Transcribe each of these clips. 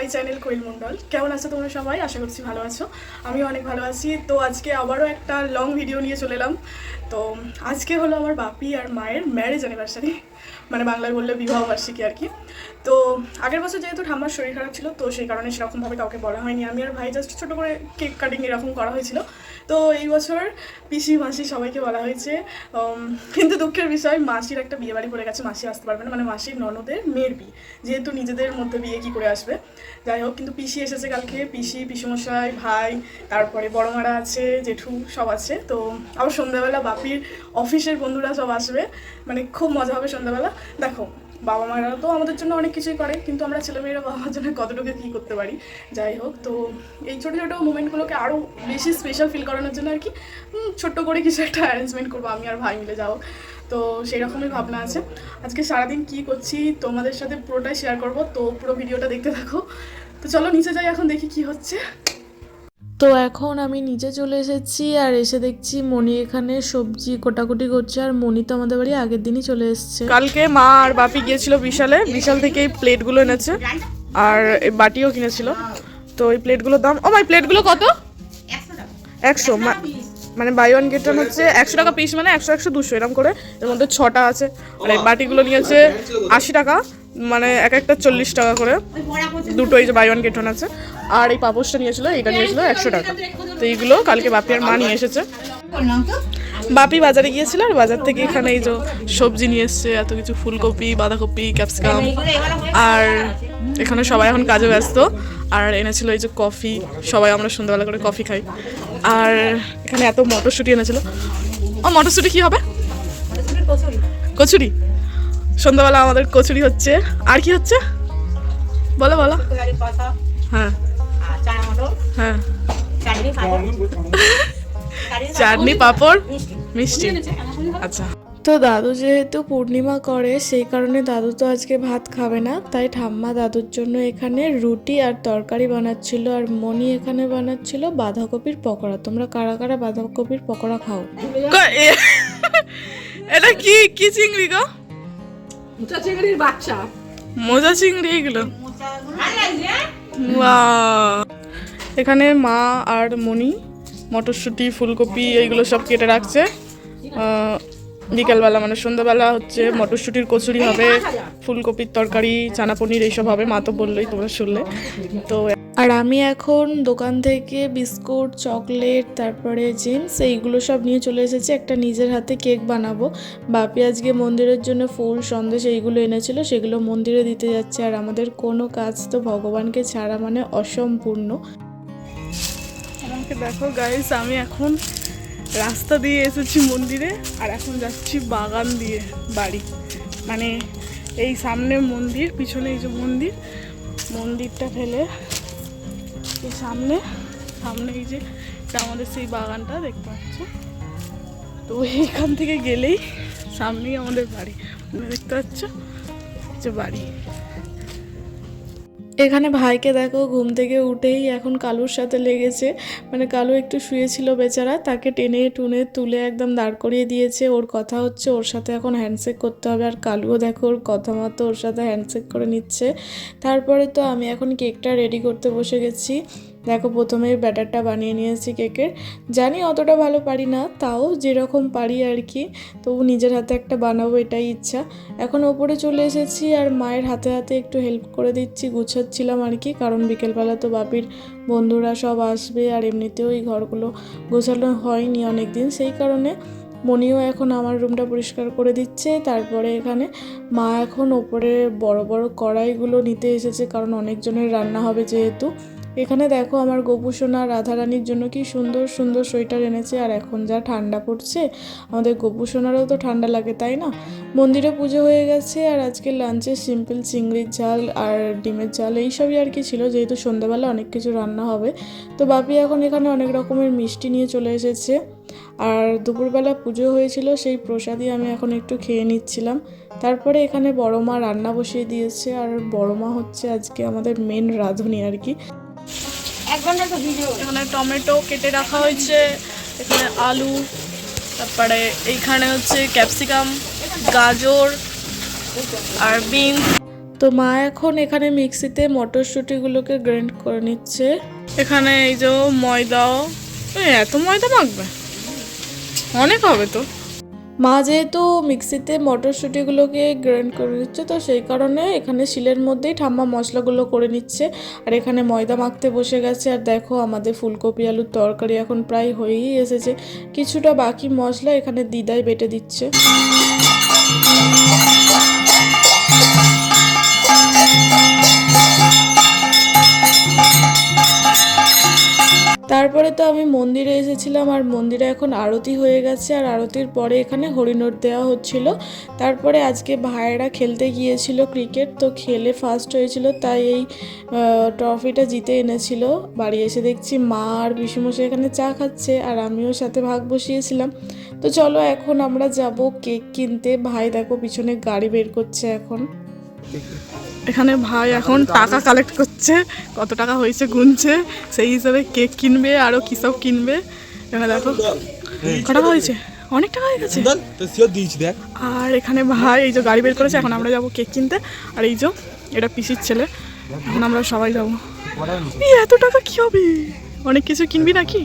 My channel কোয়েল মন্ডল কেমন আছো তোমরা সবাই? আশা করছি ভালো আছো। আমিও অনেক ভালো আছি। তো আজকে আবারও একটা লং ভিডিও নিয়ে চলে এলাম। তো আজকে হলো আমার বাপি আর মায়ের ম্যারেজ অ্যানিভার্সারি মানে বাংলায় বললে বিবাহ বার্ষিকী আর কি। তো আগের বছর যেহেতু ঠাম্মার শরীর খারাপ ছিল, তো সেই কারণে সেরকমভাবে কাউকে বলা হয়নি। আমি আর ভাই জাস্ট ছোটো করে কেক কাটিং এরকম করা হয়েছিল। তো এই বছর পিসি, মাসি সবাইকে বলা হয়েছে কিন্তু দুঃখের বিষয়, মাসির একটা বিয়ে বাড়ি পড়ে গেছে, মাসি আসতে পারবে না মানে মাসির ননদের মেয়ের বিয়ে। যেহেতু নিজেদের মধ্যে বিয়ে কি করে আসবে? যাই হোক, কিন্তু পিসি এসেছে কালকে, পিসি, পিসুমশাই, ভাই, তারপরে বড় মারা আছে, জেঠু, সব আছে। তো আবার সন্ধ্যাবেলা বাপির অফিসের বন্ধুরা সব আসবে মানে খুব মজা হবে সন্ধ্যাবেলা। দেখো বাবা মারা তো আমাদের জন্য অনেক কিছুই করে, কিন্তু আমরা ছেলেমেয়েরা বাবা মার জন্য কতটুকু কী করতে পারি? যাই হোক, তো এই ছোটো ছোটো মুমেন্টগুলোকে আরও বেশি স্পেশাল ফিল করানোর জন্য আর কি ছোট্ট করে কিছু একটা অ্যারেঞ্জমেন্ট করব, আমি আর ভাই মিলে যাও। তো সেই রকমই ভাবনা আছে। আজকে সারাদিন কি করছি তোমাদের সাথে পুরোটাই শেয়ার করব, তো পুরো ভিডিওটা দেখতে থাকো। তো চলো নিচে যাই, এখন দেখি কি হচ্ছে। তো এখন আমি নিচে চলে এসেছি আর এসে দেখছি মণি এখানে সবজি কোটাকুটি করছে আর মণি তো আমাদের বাড়ি আগের দিনই চলে এসছে। কালকে মা আর বাপি গিয়েছিল বিশালে, বিশাল থেকে এই প্লেটগুলো এনেছে আর এই বাটিও কিনেছিল। তো এই প্লেটগুলোর দাম, ও ভাই প্লেটগুলো কত? একশো মানে বাই ওয়ান গেট ওয়ান হচ্ছে একশো টাকা পিস মানে একশো একশো, দুশো এরকম করে। এর মধ্যে ছটা আছে। আর এই বাটিগুলো নিয়েছে আশি টাকা। মানে এক একটা চল্লিশ টাকা করে। দুটো এই যে বাই ওয়ান গেট ওয়ান আছে। আর এই পাপোশটা নিয়েছিল, এইটা নিয়েছিল একশো টাকা। তো এইগুলো কালকে বাপি আর মা নিয়ে এসেছে। বাপি বাজারে গিয়েছিল আর বাজার থেকে এখানে এই যে সবজি নিয়ে এসছে, এত কিছু ফুলকপি, বাঁধাকপি, ক্যাপসিকাম। আর এখানে সবাই এখন কাজে ব্যস্ত। আর এনেছিল এই যে কফি, সবাই আমরা সন্ধ্যাবেলা করে কফি খাই। আর এখানে এত মটরশুঁটি এনেছিল। ও, মটরশুঁটি কি হবে? কচুরি। সন্ধ্যাবেলা আমাদের কচুরি হচ্ছে। আর কি হচ্ছে? বলো বলো। হ্যাঁ। হ্যাঁ। চাটনি পাঁপড় মিষ্টি। আচ্ছা। তো দাদু যেহেতু পূর্ণিমা করে সেই কারণে দাদু তো আজকে ভাত খাবে না। তাই ঠাম্মা দাদুর জন্য এখানে রুটি আর তরকারি বানাচ্ছিল আর মণি এখানে বানাচ্ছিল বাঁধাকপির পকোড়া। তোমরা কারা কারা বাঁধাকপির পকোড়া খাও? এটা কি কি চিংড়ি গো? মোচা চিংড়ির বাচ্চা। মোজা চিংড়ি এগুলো? বাহ। এখানে মা আর মনি মটরশুঁটি ফুলকপি এইগুলো সব কেটে রাখছে। বিকালবেলা মানে সন্ধ্যাবেলা হচ্ছে মটরশুঁটির কচুরি হবে ফুলকপির তরকারি চানা পনির এইসব হবে মা তো বললোই তোমরা শুনলে। তো আর আমি এখন দোকান থেকে বিস্কুট চকলেট তারপরে জিন্স এইগুলো সব নিয়ে চলে এসেছি। একটা নিজের হাতে কেক বানাবো। বাপি আজকে মন্দিরের জন্য ফুল সন্দেশ এইগুলো এনেছিল সেগুলো মন্দিরে দিতে যাচ্ছে। আর আমাদের কোনো কাজ তো ভগবানকে ছাড়া মানে অসম্পূর্ণ। আমাকে দেখো গাইস আমি এখন রাস্তা দিয়ে এসেছি মন্দিরে, আর এখন যাচ্ছি বাগান দিয়ে বাড়ি। মানে এই সামনে মন্দির, পিছনে এই যে মন্দির, মন্দিরটা ফেলে এই সামনে সামনে এই যে আমাদের সেই বাগানটা, দেখতে পাচ্ছ? তো এইখান থেকে গেলেই সামনেই আমাদের বাড়ি দেখতে পাচ্ছ? যে বাড়ি। এখানে ভাইকে দেখো, ঘুম থেকে উঠেই এখন কালুর সাথে লেগেছে। মানে কালু একটু শুয়েছিল বেচারা, তাকে টেনে টুনে তুলে একদম দাঁড় করিয়ে দিয়েছে। ওর কথা হচ্ছে ওর সাথে এখন হ্যান্ডশেক করতে হবে। আর কালুও দেখো ওর কথা মতো ওর সাথে হ্যান্ডশেক করে নিচ্ছে। তারপরে তো আমি এখন কেকটা রেডি করতে বসে গেছি। দেখো, প্রথমে ব্যাটারটা বানিয়ে নিয়েছি কেকের। জানি অতটা ভালো পারি না, তাও যেরকম পারি আর কি। তবু নিজের হাতে একটা বানাবো এটাই ইচ্ছা। এখন ওপরে চলে এসেছি আর মায়ের হাতে হাতে একটু হেল্প করে দিচ্ছি, গুছাচ্ছিলাম আর কি। কারণ বিকেলবেলা তো বাপির বন্ধুরা সব আসবে আর এমনিতেও এই ঘরগুলো গোছানো হয়নি অনেক দিন সেই কারণে মনিও এখন আমার রুমটা পরিষ্কার করে দিচ্ছে। তারপরে এখানে মা এখন ওপরে বড় বড় কড়াইগুলো নিতে এসেছে, কারণ অনেকজনের রান্না হবে যেহেতু। এখানে দেখো আমার গোপুসোনা রাধারানীর জন্য কি সুন্দর সুন্দর সোয়েটার এনেছে, আর এখন যা ঠান্ডা পড়ছে, আমাদের গোপুসোনারও তো ঠান্ডা লাগে, তাই না? মন্দিরে পুজো হয়ে গেছে, আর আজকে লাঞ্চে সিম্পল চিংড়ির ঝাল আর ডিমের ঝাল, এইসবই আর কি ছিল, যেহেতু সন্ধ্যাবেলা অনেক কিছু রান্না হবে। তো বাপি এখন এখানে অনেক রকমের মিষ্টি নিয়ে চলে এসেছে, আর দুপুরবেলা পুজো হয়েছিল, সেই প্রসাদই আমি এখন একটু খেয়ে নিচ্ছিলাম। তারপরে এখানে বড় মা রান্না বসিয়ে দিয়েছে, আর বড় মা হচ্ছে আজকে আমাদের মেন রাঁধুনি আর কি। এখানে টমেটো কেটে রাখা হয়েছে এখানে আলু তারপরে এইখানে হচ্ছে ক্যাপসিকাম গাজর আর বিনস। তো মা এখন এখানে মিক্সিতে মটরশুঁটিগুলোকে গ্রাইন্ড করে নিচ্ছে। এখানে এই যে ময়দাও এত ময়দা মাখবে? অনেক হবে তো। মা যেহেতু মিক্সিতে মটরশুঁটিগুলোকে গ্রাইন্ড করে নিচ্ছে, তো সেই কারণে এখানে শিলের মধ্যেই ঠাম্মা মশলাগুলো করে নিচ্ছে। আর এখানে ময়দা মাখতে বসে গেছে। আর দেখো আমাদের ফুলকপি আলুর তরকারি এখন প্রায় হয়েই এসেছে। কিছুটা বাকি মশলা এখানে দিদাই বেটে দিচ্ছে। তো আমি মন্দিরে এসেছিলাম আর মন্দিরে এখন আরতি হয়ে গেছে আর আরতির পরে এখানে হরিণোট দেওয়া হচ্ছিল। তারপরে আজকে ভাইয়েরা খেলতে গিয়েছিল ক্রিকেট, তো খেলে ফার্স্ট হয়েছিল, তাই এই ট্রফিটা জিতে এনেছিল। বাড়ি এসে দেখছি মা আর পিসিমশাই এখানে চা খাচ্ছে আর আমিও সাথে ভাগ বসিয়েছিলাম। তো চলো এখন আমরা যাব কেক কিনতে। ভাই দেখো পিছনে গাড়ি বের করছে এখন। এখানে ভাই এখন টাকা কালেক্ট করছে কত টাকা হয়েছে গুনছে সেই হিসাবে কেক কিনবে আরও কী সব কিনবে। এখানে দেখো কত টাকা হয়েছে? অনেক টাকা হয়ে গেছে। আর এখানে ভাই এই যে গাড়ি বের করেছে এখন আমরা যাব কেক কিনতে। আর এই যে এটা পিসির ছেলে এখন আমরা সবাই যাব। এত টাকা কি হবে? অনেক কিছু কিনবি নাকি?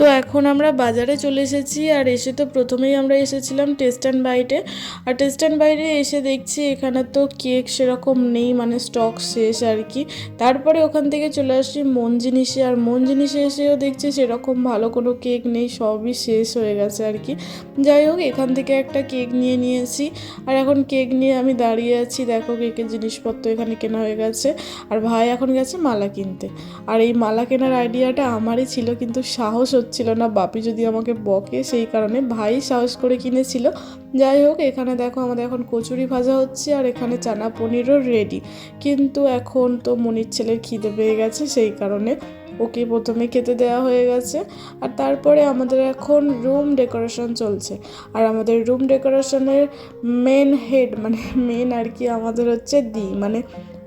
তো এখন আমরা বাজারে চলে এসেছি আর এসে তো প্রথমেই আমরা এসেছিলাম টেস্ট অ্যান্ড বাইটে আর টেস্ট অ্যান্ড বাইরে এসে দেখছি এখানে তো কেক সেরকম নেই মানে স্টক শেষ আর কি। তারপরে ওখান থেকে চলে আসছি মন জিনিসে আর মন জিনিসে এসেও দেখছি সেরকম ভালো কোনো কেক নেই, সবই শেষ হয়ে গেছে আর কি। যাই হোক, এখান থেকে একটা কেক নিয়ে নিয়েছি। আর এখন কেক নিয়ে আমি দাঁড়িয়ে আছি, দেখো কেকের জিনিসপত্র এখানে কেনা হয়ে গেছে। আর ভাই এখন গেছে মালা কিনতে। আর এই মালা কেনার আইডিয়াটা আমারই ছিল, কিন্তু সাহস হচ্ছিল না, বাপি যদি আমাকে বকে সেই কারণে ভাই সাহস করে কিনেছিল। যাই হোক, এখানে দেখো আমাদের এখন কচুরি ভাজা হচ্ছে আর এখানে চানা পনিরও রেডি কিন্তু এখন তো মনির ছেলের খিদে পেয়ে গেছে, সেই কারণে ওকে প্রথমে খেতে দেওয়া হয়ে গেছে। আর তারপরে আমাদের এখন রুম ডেকোরেশন চলছে। আর আমাদের রুম ডেকোরেশনের মেন হেড মানে মেন আর কি আমাদের হচ্ছে দি মানে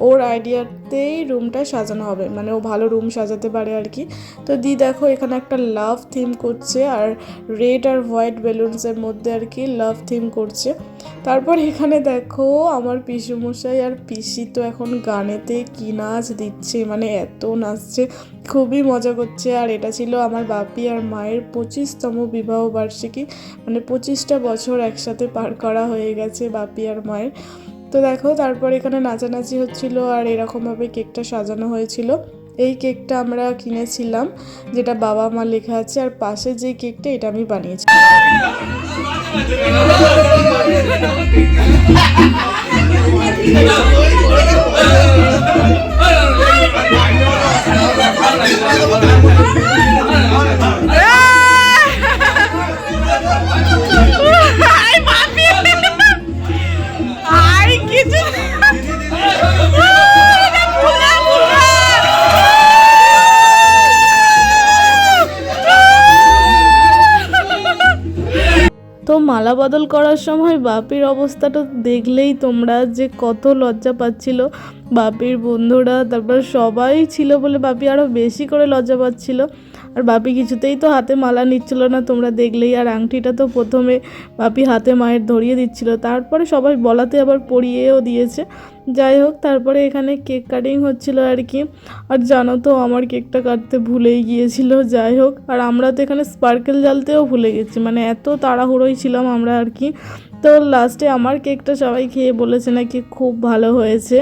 ওর আইডিয়াতেই রুমটা সাজানো হবে। মানে ও ভালো রুম সাজাতে পারে আর কি। তো দি দেখো এখানে একটা লাভ থিম করছে আর রেড আর হোয়াইট বেলুনসের মধ্যে আর কি লাভ থিম করছে। তারপর এখানে দেখো আমার পিসুমশাই আর পিসি তো এখন গানেতে কি নাচ দিচ্ছে মানে এত নাচছে, খুবই মজা করছে। আর এটা ছিল আমার বাপি আর মায়ের পঁচিশতম বিবাহ বার্ষিকী। মানে পঁচিশটা বছর একসাথে পার করা হয়ে গেছে বাপি আর মায়ের। তো দেখো তারপর এখানে নাচানাচি হচ্ছিল আর এরকমভাবে কেকটা সাজানো হয়েছিল। এই কেকটা আমরা কিনেছিলাম যেটা বাবা মা লেখা আছে আর পাশে যে কেকটা এটা আমি বানিয়েছি। আর তো বদল করার সময় বাপির অবস্থাটা দেখলেই তোমরা যে কত লজ্জা পাচ্ছিল। বাপির বন্ধুরা, তারপর সবাই ছিল বলে বাপি আরও বেশি করে লজ্জা পাচ্ছিল। আর বাপি কিছুতেই তো হাতে মালা নিচ্ছিল না, তোমরা দেখলেই। আর আংটিটা তো প্রথমে বাপি হাতে মায়ের ধরিয়ে দিচ্ছিল। তারপরে সবাই বলাতে আবার পরিয়েও দিয়েছে। যাই হোক, তারপরে এখানে কেক কাটিং হচ্ছিল আর কি। আর জানো তো, আমার কেকটা কাটতে ভুলেই গিয়েছিল। যাই হোক, আর আমরা তো এখানে স্পার্কেল জ্বালতেও ভুলে গেছি। মানে এত তাড়াহুড়োই ছিলাম আমরা আর কি। তো লাস্টে আমার কেকটা সবাই খেয়ে বলেছে নাকি খুব ভালো হয়েছে।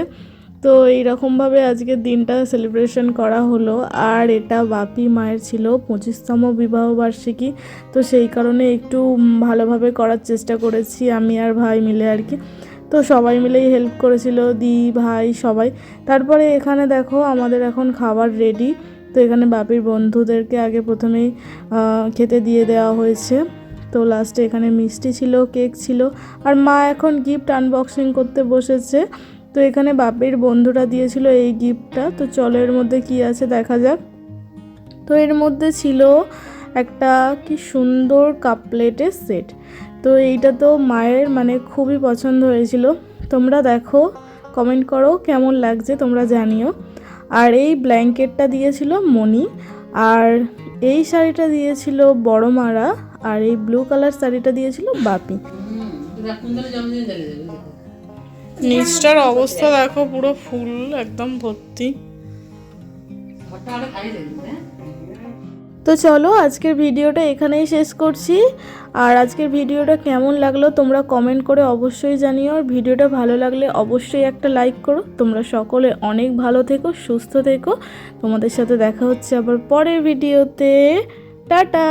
তো এইরকমভাবে আজকের দিনটা সেলিব্রেশন করা হলো। আর এটা বাপি মায়ের ছিল পঁচিশতম বিবাহ বার্ষিকী। তো সেই কারণে একটু ভালোভাবে করার চেষ্টা করেছি আমি আর ভাই মিলে আর কি। তো সবাই মিলেই হেল্প করেছিল, দি, ভাই, সবাই। তারপরে এখানে দেখো আমাদের এখন খাবার রেডি তো এখানে বাপির বন্ধুদেরকে আগে প্রথমেই খেতে দিয়ে দেওয়া হয়েছে। তো লাস্টে এখানে মিষ্টি ছিল কেক ছিল। আর মা এখন গিফট আনবক্সিং করতে বসেছে। তো এখানে বাপের বন্ধুরা দিয়েছিল এই গিফটটা। তো চলো এর মধ্যে কি আছে দেখা যাক। তো এর মধ্যে ছিল একটা কি সুন্দর কাপ প্লেটের সেট। তো এইটা তো মায়ের মানে খুবই পছন্দ হয়েছিল। তোমরা দেখো কমেন্ট করো কেমন লাগছে, তোমরা জানিও। আর এই ব্ল্যাঙ্কেটটা দিয়েছিল মনি আর এই শাড়িটা দিয়েছিল বড় মারা আর এই ব্লু কালার শাড়িটা দিয়েছিল বাপি। নিচটার অবস্থা দেখো, পুরো ফুল, একদম ভর্তি। তো চলো, আজকের ভিডিওটা এখানেই শেষ করছি। আর আজকের ভিডিওটা কেমন লাগল তোমরা কমেন্ট করে অবশ্যই জানিও। আর ভিডিওটা ভালো লাগলে অবশ্যই একটা লাইক করো। তোমরা সকলে অনেক ভালো থেকো, সুস্থ থেকো। তোমাদের সাথে দেখা হচ্ছে আবার পরের ভিডিওতে। টাটা!